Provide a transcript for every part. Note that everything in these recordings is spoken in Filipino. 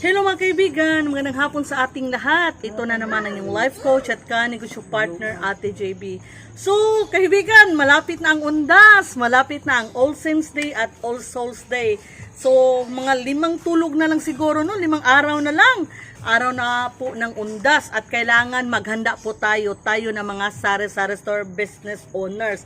Hello mga kaibigan, magandang hapon sa ating lahat. Ito na naman ang inyong life coach at ka-negosyo partner Ate JB. So, kaibigan, malapit na ang undas, malapit na ang All Saints Day at All Souls Day. So, mga limang tulog na lang siguro, no? limang araw na lang. Araw na po ng undas at kailangan maghanda po tayo, tayo na mga sari-sari store business owners.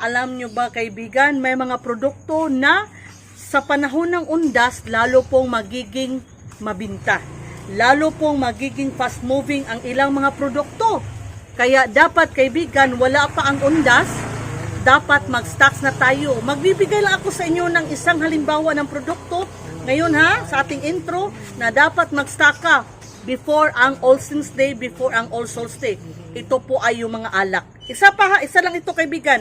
Alam nyo ba kaibigan, may mga produkto na sa panahon ng undas, lalo pong magiging mabinta. Lalo pong magiging fast moving ang ilang mga produkto. Kaya dapat kaibigan, wala pa ang undas, dapat mag-stocks na tayo. Magbibigay lang ako sa inyo ng isang halimbawa ng produkto ngayon ha, sa ating intro, na dapat mag-stock ka before ang All Saints Day, before ang All Souls Day. Ito po ay yung mga alak. Isa pa ha, isa lang ito kaibigan.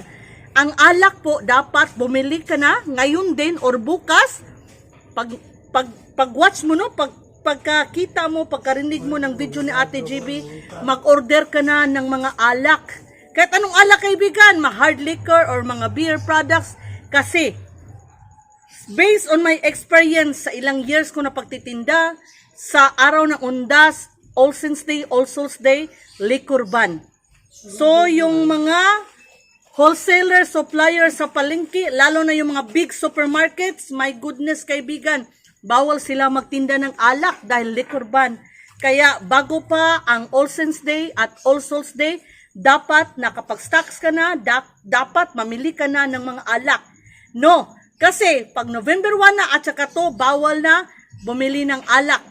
Ang alak po, dapat bumili ka na ngayon din or bukas pag pag pag-watch mo no, pag pagkakita mo, pagkarinig mo ng video ni Ate GB, mag-order ka na ng mga alak. Kahit anong alak kaibigan, ma hard liquor or mga beer products kasi based on my experience sa ilang years ko na pagtitinda sa araw ng undas, All Saints Day, All Souls Day, liquor ban. So yung mga wholesaler, supplier sa palengke, lalo na yung mga big supermarkets, my goodness kaibigan, bawal sila magtinda ng alak dahil liquor ban. Kaya bago pa ang All Saints Day at All Souls Day, dapat nakapag-stocks ka na, dap- dapat mamili ka na ng mga alak. No, kasi pag November 1 na at saka to, bawal na bumili ng alak.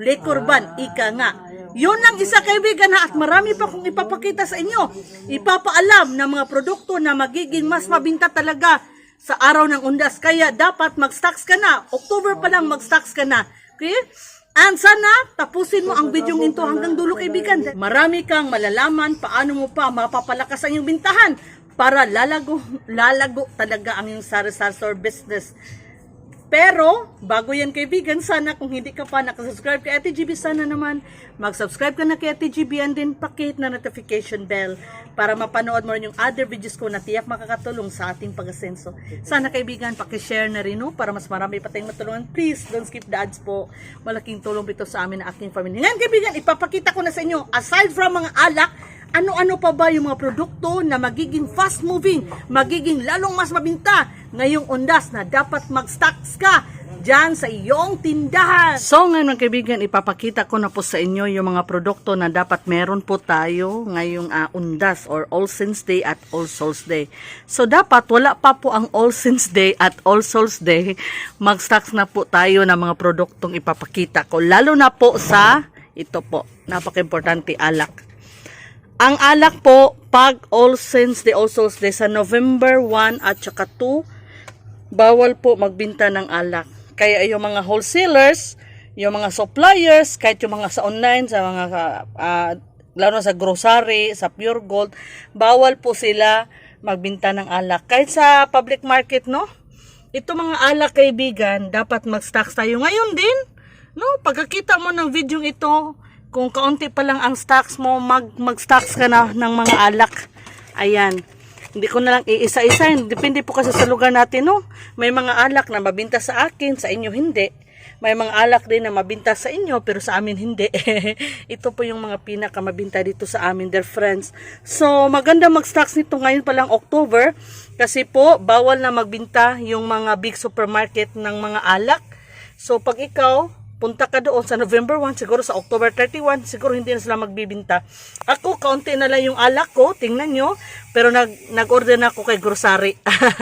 Liquor ban, ika nga. Yun ang isa kaibigan ha at marami pa kong ipapakita sa inyo. Ipapaalam ng mga produkto na magiging mas mabinta talaga sa araw ng undas. Kaya dapat mag-stocks ka na. October pa lang mag-stocks ka na. Okay? And sana tapusin mo ang video ito hanggang dulo kaibigan. Marami kang malalaman paano mo pa mapapalakas ang iyong bintahan para lalago, lalago talaga ang iyong sari-sari business. Pero, bago yan kaibigan, sana kung hindi ka pa nakasubscribe kay Ate GB, sana naman mag-subscribe ka na kay Ate GB and then pakihit na notification bell para mapanood mo rin yung other videos ko na tiyak makakatulong sa ating pag-asenso. Sana kaibigan, pakishare na rin no, para mas marami pa tayong matulungan. Please, don't skip the ads po. Malaking tulong ito sa amin na aking family. Ngayon kaibigan, ipapakita ko na sa inyo, aside from mga alak, ano-ano pa ba yung mga produkto na magiging fast moving, magiging lalong mas mabinta ngayong undas na dapat mag-stocks ka dyan sa iyong tindahan. So ngayon mga kaibigan, ipapakita ko na po sa inyo yung mga produkto na dapat meron po tayo ngayong ah, undas or All Saints Day at All Souls Day. So dapat wala pa po ang All Saints Day at All Souls Day, mag-stocks na po tayo ng mga produktong ipapakita ko. Lalo na po sa ito po, napaka-importante alak. Ang alak po, pag All Saints Day, All Souls Day, sa November 1 at saka 2, bawal po magbinta ng alak. Kaya yung mga wholesalers, yung mga suppliers, kahit yung mga sa online, sa mga, ah, lalo sa grocery, sa pure gold, bawal po sila magbinta ng alak. Kahit sa public market, no? Ito mga alak kaibigan, dapat mag-stocks tayo. Ngayon din, no? Pagkakita mo ng video ito, kung kaunti pa lang ang stocks mo, mag, mag-stocks ka na ng mga alak. Ayan. Hindi ko na lang iisa-isa. Depende po kasi sa lugar natin, no? May mga alak na mabinta sa akin, sa inyo hindi. May mga alak din na mabinta sa inyo, pero sa amin hindi. Ito po yung mga pinakamabinta dito sa amin, dear friends. So, maganda mag-stocks nito ngayon pa lang October. Kasi po, bawal na magbinta yung mga big supermarket ng mga alak. So, pag ikaw, punta ka doon sa November 1, siguro sa October 31, siguro hindi na sila magbibinta. Ako, kaunti na lang yung alak ko, tingnan nyo. Pero nag, nag-order na ako kay grocery.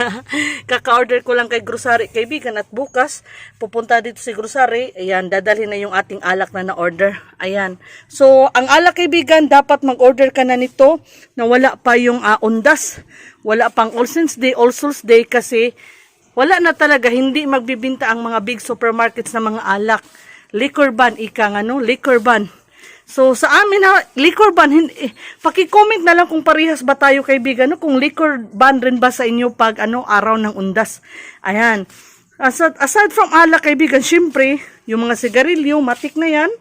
Kaka-order ko lang kay grocery, kaibigan. At bukas, pupunta dito si grocery. Ayan, dadalhin na yung ating alak na na-order. Ayan. So, ang alak, kaibigan, dapat mag-order ka na nito na wala pa yung uh, undas. Wala pang All Saints Day, All Souls Day kasi wala na talaga, hindi magbibinta ang mga big supermarkets na mga alak. Liquor ban, ika nga no, liquor ban. So sa amin ha, liquor ban, eh, paki-comment na lang kung parehas ba tayo kaibigan, no? kung liquor ban rin ba sa inyo pag ano, araw ng undas. Ayan. Aside, aside from alak kaibigan, syempre, yung mga sigarilyo, matik na yan.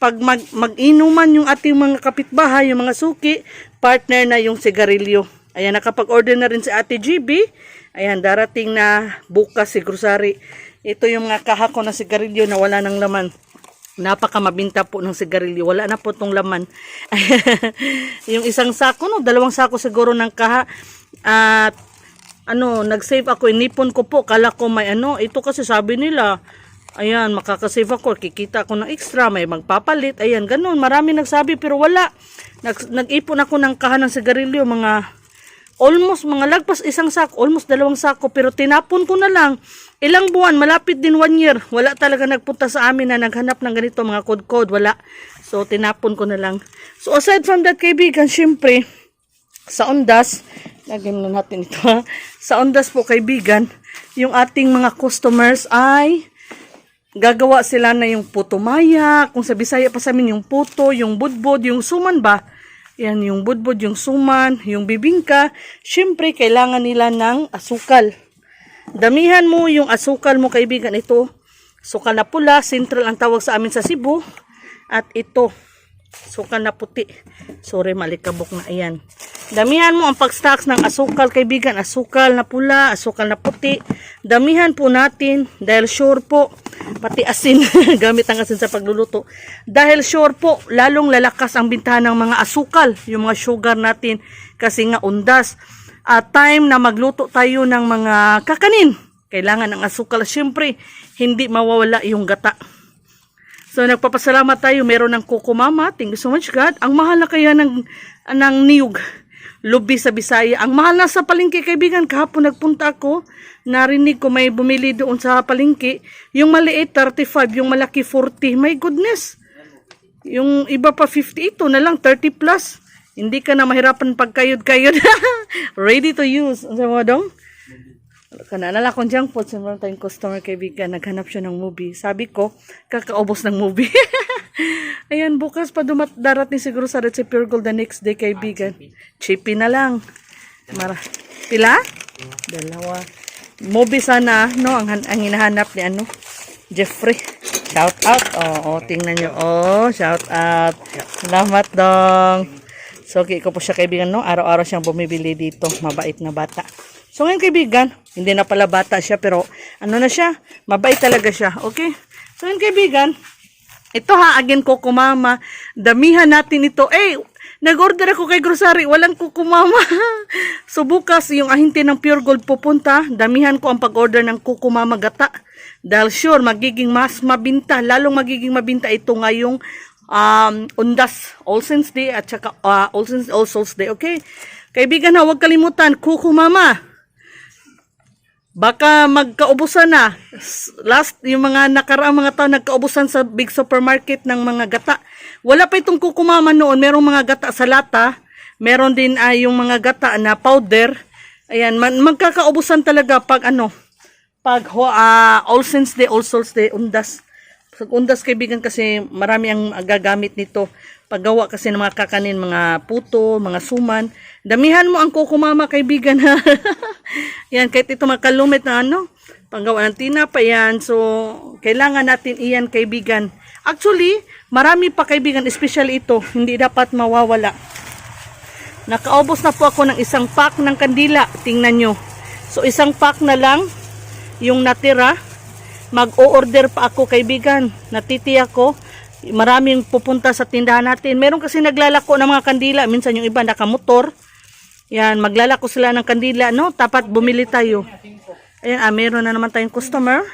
Pag mag, mag-inuman yung ating mga kapitbahay, yung mga suki, partner na yung sigarilyo. Ayan, nakapag-order na rin si Ate GB. Ayan, darating na bukas si grocery. Ito yung mga kahako na sigarilyo na wala ng laman. Napaka mabinta po ng sigarilyo. Wala na po tong laman. yung isang sako, no, dalawang sako siguro ng kaha. At ano, nag-save ako, inipon ko po, kala ko may ano, ito kasi sabi nila, ayan, makakasave ako, kikita ako ng extra, may magpapalit, ayan, ganun, marami nagsabi, pero wala. Nag, nag-ipon ako ng kaha ng sigarilyo, mga, almost, mga lagpas isang sako, almost dalawang sako, pero tinapon ko na lang. Ilang buwan, malapit din one year, wala talaga nagpunta sa amin na naghanap ng ganito, mga code-code, wala. So, tinapon ko na lang. So, aside from that, kaibigan, syempre, sa Ondas, lagyan na natin ito ha. Sa Ondas po kaibigan, yung ating mga customers ay gagawa sila na yung puto maya, kung sa Bisaya pa sa amin yung puto, yung budbod, yung suman ba? Yan, yung budbod, yung suman, yung bibingka. Siyempre, kailangan nila ng asukal. Damihan mo yung asukal mo kaibigan ito. Sukal na pula, central ang tawag sa amin sa Cebu. At ito, sukal na puti. Sorry, malikabok na ayan. Damihan mo ang pag-stocks ng asukal, kaibigan. Asukal na pula, asukal na puti. Damihan po natin dahil sure po, pati asin, gamit ang asin sa pagluluto. Dahil sure po, lalong lalakas ang bintahan ng mga asukal, yung mga sugar natin, kasi nga undas. At time na magluto tayo ng mga kakanin, kailangan ng asukal. Siyempre, hindi mawawala yung gata. So nagpapasalamat tayo, meron ng kukumama. Thank you so much God. Ang mahal na kaya ng, ng niyog. Lubi sa Bisaya. Ang mahal na sa palengke kaibigan. Kahapon nagpunta ako. Narinig ko may bumili doon sa palengke. Yung maliit 35, yung malaki 40. My goodness. Yung iba pa 50 ito na lang 30 plus. Hindi ka na mahirapan pagkayod-kayod. Ready to use. Ano mo dong? Kana nala kong junk food, meron tayong customer kaibigan, naghanap siya ng movie. Sabi ko, kakaubos ng movie. Ayan, bukas pa dumat darating siguro sa Red Pure Gold the next day kaibigan. Chippy na lang. Mara. Pila? Dalawa. Movie sana, no? Ang, ang hinahanap ni ano? Jeffrey. Shout out. Oo, oh, tingnan nyo. Oh, shout out. Salamat dong. So, okay ko po siya kaibigan, no? Araw-araw siyang bumibili dito. Mabait na bata. So, ngayon kaibigan, hindi na pala bata siya, pero ano na siya? Mabait talaga siya. Okay? So, ngayon kaibigan, ito ha, again, kukumama. Damihan natin ito. Eh, nag-order ako kay grocery, walang kukumama. so, bukas, yung ahinti ng Pure Gold pupunta, damihan ko ang pag-order ng kukumama gata. Dahil sure, magiging mas mabinta, lalong magiging mabinta ito ngayong um, Undas, All Saints Day at saka uh, All Saints All Souls Day. Okay? Kaibigan ha, huwag kalimutan, kukumama. Baka magkaubusan na. Last, yung mga nakaraang mga taon, nagkaubusan sa big supermarket ng mga gata. Wala pa itong kukumama noon. Merong mga gata sa lata. Meron din ay yung mga gata na powder. Ayan, man, magkakaubusan talaga pag ano, pag ah, All Saints Day, All Souls Day, undas. Sa undas kaibigan kasi marami ang gagamit nito. Paggawa kasi ng mga kakanin, mga puto, mga suman. Damihan mo ang kukumama kaibigan ha. yan, kahit ito makalumit na ano, panggawa ng tinapay yan. So, kailangan natin iyan kaibigan. Actually, marami pa kaibigan, especially ito, hindi dapat mawawala. Nakaubos na po ako ng isang pack ng kandila. Tingnan nyo. So, isang pack na lang yung natira. Mag-o-order pa ako kaibigan. Natiti ako. Maraming pupunta sa tindahan natin. Meron kasi naglalako ng mga kandila. Minsan yung iba nakamotor. Yan, maglalako sila ng kandila. No? Tapat bumili tayo. Ayan, ah, meron na naman tayong customer.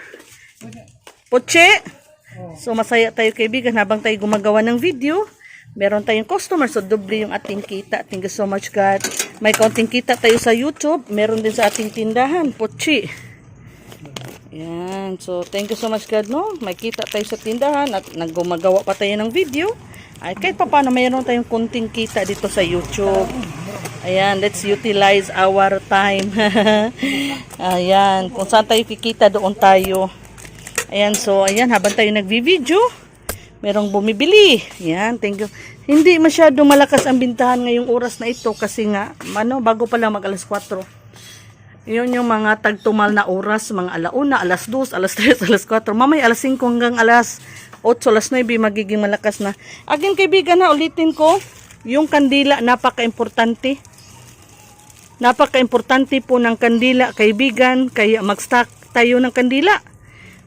Poche! So, masaya tayo kaibigan habang tayo gumagawa ng video. Meron tayong customer, so doble yung ating kita. Thank you so much, God. May kaunting kita tayo sa YouTube. Meron din sa ating tindahan, Pochi. Yan. So, thank you so much, God, no? May kita tayo sa tindahan at naggumagawa pa tayo ng video. Ay, kahit pa paano, mayroon tayong kunting kita dito sa YouTube. Ayan, let's utilize our time. ayan, kung saan tayo kikita, doon tayo. Ayan, so, ayan, habang tayo nagvi-video, merong bumibili. Ayan, thank you. Hindi masyado malakas ang bintahan ngayong oras na ito kasi nga, ano, bago pa lang mag alas 4. Yun yung mga tagtumal na oras, mga alauna, alas 2, alas 3, alas 4. Mamay alas 5 hanggang alas 8, alas 9, magiging malakas na. Again, kaibigan na, ulitin ko, yung kandila, napaka-importante. Napaka-importante po ng kandila, kaibigan, kaya mag-stock tayo ng kandila.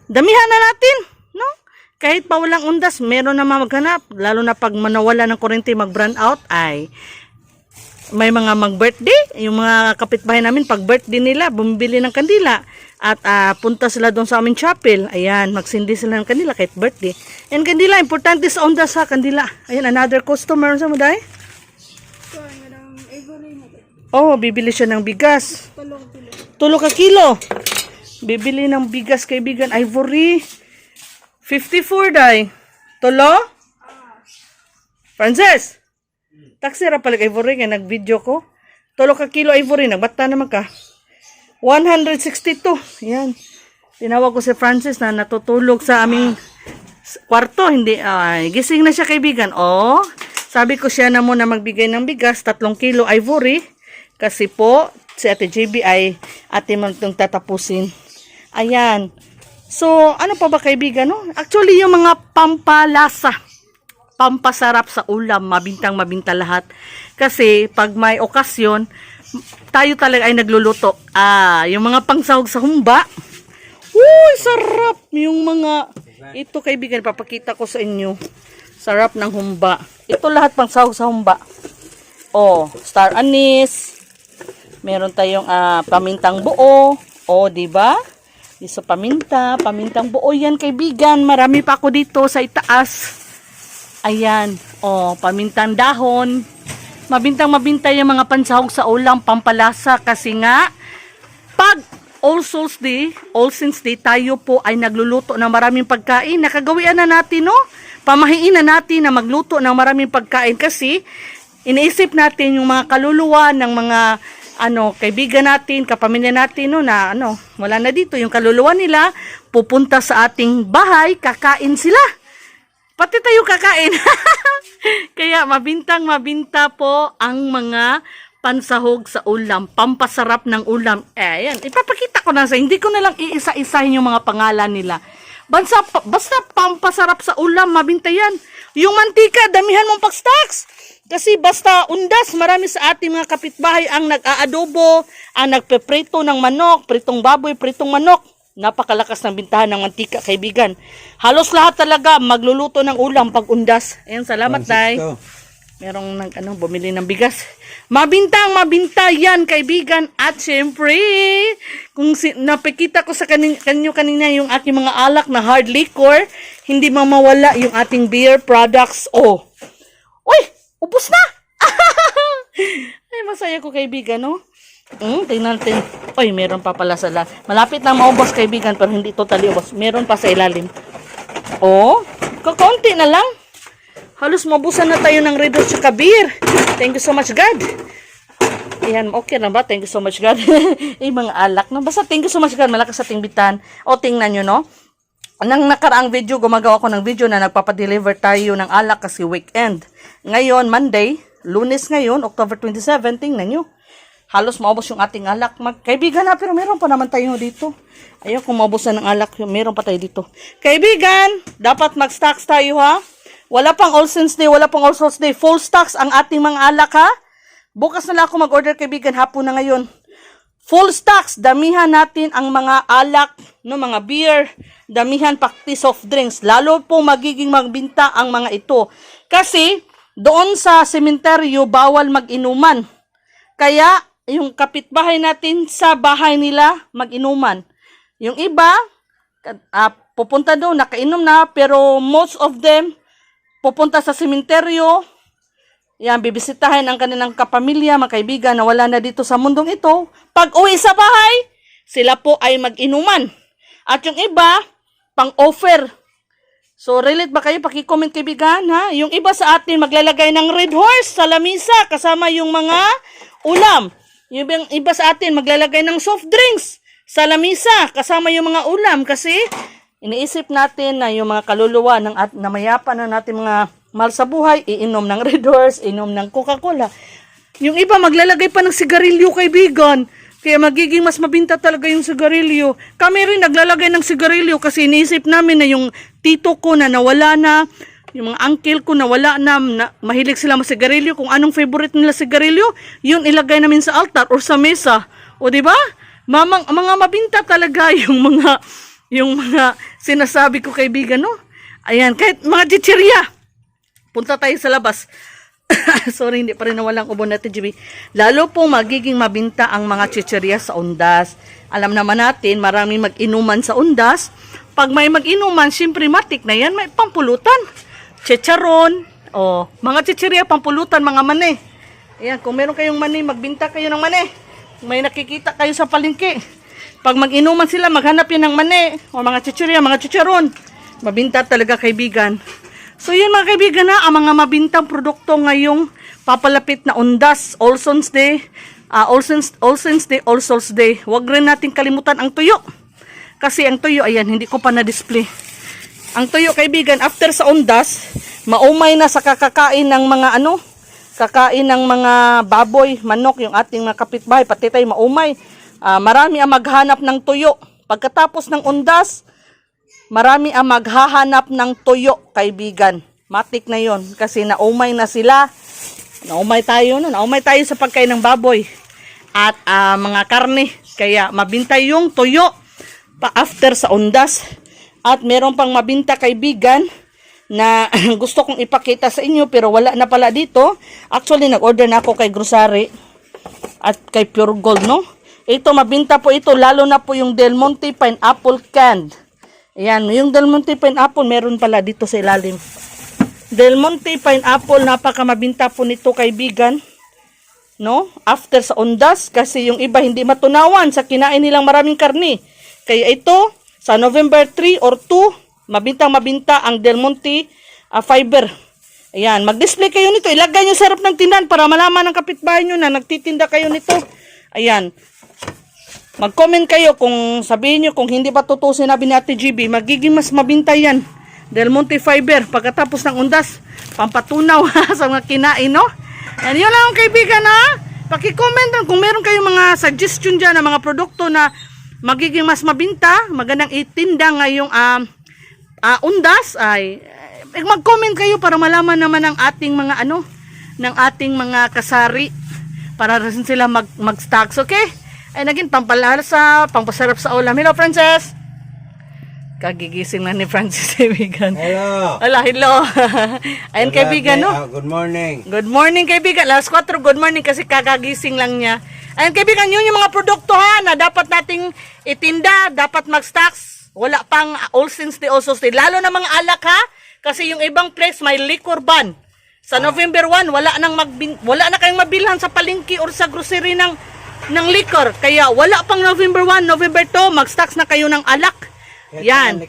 Damihan na natin, no? Kahit pa walang undas, meron na maghanap. Lalo na pag manawala ng kurente, mag-brand out, ay may mga mag-birthday, yung mga kapitbahay namin, pag birthday nila, bumibili ng kandila. At ah, punta sila doon sa aming chapel. Ayan, magsindi sila ng kandila kahit birthday. And kandila, importante sa onda sa kandila. Ayan, another customer sa mo dahil? Oh, bibili siya ng bigas. Tulo ka kilo. Bibili ng bigas kaibigan. Ivory. 54 day. Tulo? Frances! Taxi ra pala kay Ivory nga nag-video ko. Tulo ka kilo Ivory. Nagbata naman ka. 162. Yan. Tinawag ko si Francis na natutulog sa aming kwarto. Hindi, ay, gising na siya kaibigan. Oh, sabi ko siya na muna magbigay ng bigas, tatlong kilo ivory. Kasi po, si Ate JB ay ate mo itong tatapusin. Ayan. So, ano pa ba kaibigan, no? Actually, yung mga pampalasa, pampasarap sa ulam, mabintang mabinta lahat. Kasi, pag may okasyon, tayo talaga ay nagluluto. Ah, yung mga pangsahog sa humba, Uy, sarap! Yung mga, ito kaibigan, papakita ko sa inyo. Sarap ng humba. Ito lahat pang sahog sa humba. Oh, star anise. Meron tayong ah, pamintang buo. Oh, di ba? Iso paminta, pamintang buo yan kaibigan. Marami pa ako dito sa itaas. Ayan. Oh, pamintang dahon. Mabintang mabinta yung mga pansahog sa ulam, pampalasa kasi nga pag All Souls Day, All Saints Day, tayo po ay nagluluto ng maraming pagkain. Nakagawian na natin, no? Pamahiin na natin na magluto ng maraming pagkain kasi iniisip natin yung mga kaluluwa ng mga ano, kaibigan natin, kapamilya natin, no, na ano, wala na dito. Yung kaluluwa nila, pupunta sa ating bahay, kakain sila. Pati tayo kakain. Kaya mabintang mabinta po ang mga pansahog sa ulam, pampasarap ng ulam. Eh, ayan, ipapakita ko na sa hindi ko na lang iisa-isahin yung mga pangalan nila. Bansa, pa- basta pampasarap sa ulam, mabinta yan. Yung mantika, damihan mong pagstacks. Kasi basta undas, marami sa ating mga kapitbahay ang nag-aadobo, ang nagpeprito ng manok, pritong baboy, pritong manok. Napakalakas ng bintahan ng mantika, kaibigan. Halos lahat talaga magluluto ng ulam pag undas. Ayan, salamat, Day. Merong nag, ano, bumili ng bigas. Mabintang, mabinta yan, kaibigan. At syempre, kung si, napikita ko sa kanin, kanyo kanina yung ating mga alak na hard liquor, hindi mamawala yung ating beer products. Oh, Uy! Ubus na! Ay, masaya ko kaibigan, no? Hmm, tingnan natin. Uy, meron pa pala sa lalim. Malapit na maubos kaibigan, pero hindi totally ubos. Meron pa sa ilalim. Oh, kakaunti na lang. Halos mabusan na tayo ng Red Horse sa beer. Thank you so much, God. Ayan, okay na ba? Thank you so much, God. eh, mga alak. No? Basta thank you so much, God. Malakas sa tingbitan. O, tingnan nyo, no? Nang nakaraang video, gumagawa ko ng video na nagpapadeliver tayo ng alak kasi weekend. Ngayon, Monday, lunes ngayon, October 27, tingnan nyo. Halos maubos yung ating alak. Magkaibigan na, pero meron pa naman tayo dito. Ayaw kung maubos na ng alak, meron pa tayo dito. Kaibigan, dapat mag-stocks tayo ha. Wala pang All Saints Day, wala pang All Souls Day. Full stocks ang ating mga alak ha. Bukas na lang ako mag-order kaibigan, hapon na ngayon. Full stocks, damihan natin ang mga alak, no, mga beer, damihan pakti soft drinks. Lalo po magiging magbinta ang mga ito. Kasi doon sa sementeryo bawal mag-inuman. Kaya yung kapitbahay natin sa bahay nila mag-inuman. Yung iba ah, pupunta doon nakainom na pero most of them pupunta sa sementeryo yan, bibisitahin ang kanilang kapamilya, mga kaibigan na wala na dito sa mundong ito. Pag uwi sa bahay, sila po ay mag-inuman. At yung iba, pang-offer. So, relate ba kayo? Pakicomment kaibigan, ha? Yung iba sa atin maglalagay ng red horse sa lamisa kasama yung mga ulam. Yung iba sa atin maglalagay ng soft drinks sa lamisa kasama yung mga ulam kasi iniisip natin na yung mga kaluluwa ng at namayapa na natin mga mahal sa buhay, iinom ng Red Horse, inom ng Coca-Cola. Yung iba maglalagay pa ng sigarilyo kaibigan. Kaya magiging mas mabinta talaga yung sigarilyo. Kami rin naglalagay ng sigarilyo kasi iniisip namin na yung tito ko na nawala na, yung mga uncle ko na wala na, na mahilig sila masigarilyo, kung anong favorite nila sigarilyo, yun ilagay namin sa altar or sa mesa. O di ba? Mamang mga mabinta talaga yung mga yung mga sinasabi ko kaibigan no. Ayan, kahit mga chichirya. Punta tayo sa labas. Sorry, hindi pa rin nawalang ubo natin, GB. Lalo po magiging mabinta ang mga chichirya sa undas. Alam naman natin, maraming mag-inuman sa undas. Pag may mag-inuman, syempre matik na yan, may pampulutan. Chicharon, o mga chichirya, pampulutan, mga mani. Ayan, kung meron kayong mani, magbinta kayo ng mani. May nakikita kayo sa palengke. Pag mag-inuman sila, maghanap yun ng mani. O mga chichirya, mga chicharon. Mabinta talaga kaibigan. So yun mga kaibigan na, ang mga mabintang produkto ngayong papalapit na undas, All Souls Day, ah, All, Saints, All Saints Day, All Souls Day. Huwag rin natin kalimutan ang tuyo. Kasi ang tuyo, ayan, hindi ko pa na-display. Ang tuyo kaibigan, after sa undas, maumay na sa kakakain ng mga ano, kakain ng mga baboy, manok, yung ating mga kapitbahay, pati tayo maumay. Ah, marami ang maghanap ng tuyo. Pagkatapos ng undas, marami ang maghahanap ng tuyo, kaibigan. Matik na yon kasi naumay na sila. Naumay tayo, no? naumay tayo sa pagkain ng baboy at ah, mga karne. Kaya mabinta yung tuyo pa after sa undas. At meron pang mabinta kaibigan na gusto kong ipakita sa inyo pero wala na pala dito. Actually, nag-order na ako kay grocery at kay Pure Gold, no? Ito, mabinta po ito, lalo na po yung Del Monte Pineapple Canned. Ayan, yung Del Monte Pineapple, meron pala dito sa ilalim. Del Monte Pineapple, napaka mabinta po nito kaibigan. No? After sa undas, kasi yung iba hindi matunawan sa kinain nilang maraming karni. Kaya ito, sa November 3 or 2, mabintang mabinta ang Del Monte ah, Fiber. Ayan, mag-display kayo nito. Ilagay nyo sa harap ng tindahan para malaman ng kapitbahay nyo na nagtitinda kayo nito. Ayan. Mag-comment kayo kung sabihin nyo kung hindi pa totoo sinabi ni Ate GB, magiging mas mabinta yan. Del Monte Fiber, pagkatapos ng undas, pampatunaw sa mga kinain, no? And yun lang kaibigan ha. Paki-comment lang kung meron kayong mga suggestion dyan ng mga produkto na magiging mas mabinta, magandang itinda ngayong um, ah, undas ay eh, mag-comment kayo para malaman naman ng ating mga ano ng ating mga kasari para rin sila mag mag-stocks, okay? Ay naging pampalasa, pampasarap sa ulam. Hello, Princess! Kagigising na ni Francis kaibigan. Hello. Hola, hello. Ayun kaibigan, no? Uh, good morning. Good morning kaibigan. Last 4, good morning kasi kakagising lang niya. Ayun kaibigan, yun yung mga produkto ha na dapat nating itinda, dapat mag-stocks. Wala pang all since the also stay. Lalo na mga alak ha, kasi yung ibang place may liquor ban. Sa November 1, wala nang magbin- wala na kayong mabilhan sa palengke or sa grocery ng ng liquor. Kaya wala pang November 1, November 2, mag-stocks na kayo ng alak. Yan.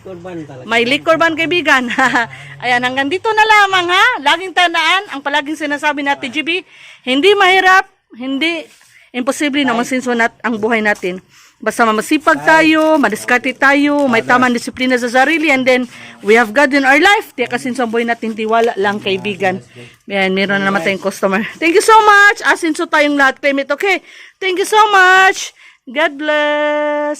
May liquor ban kaibigan. Ayan, hanggang dito na lamang ha. Laging tandaan, ang palaging sinasabi natin, GB, hindi mahirap, hindi imposible na masinsunat ang buhay natin. Basta masipag tayo, madiskarte tayo, may tamang disiplina sa sarili, and then we have God in our life. Tiya kasi sa buhay natin, tiwala lang kaibigan. Yan, meron na naman tayong customer. Thank you so much. Asinso tayong lahat, claim it, okay? Thank you so much. God bless.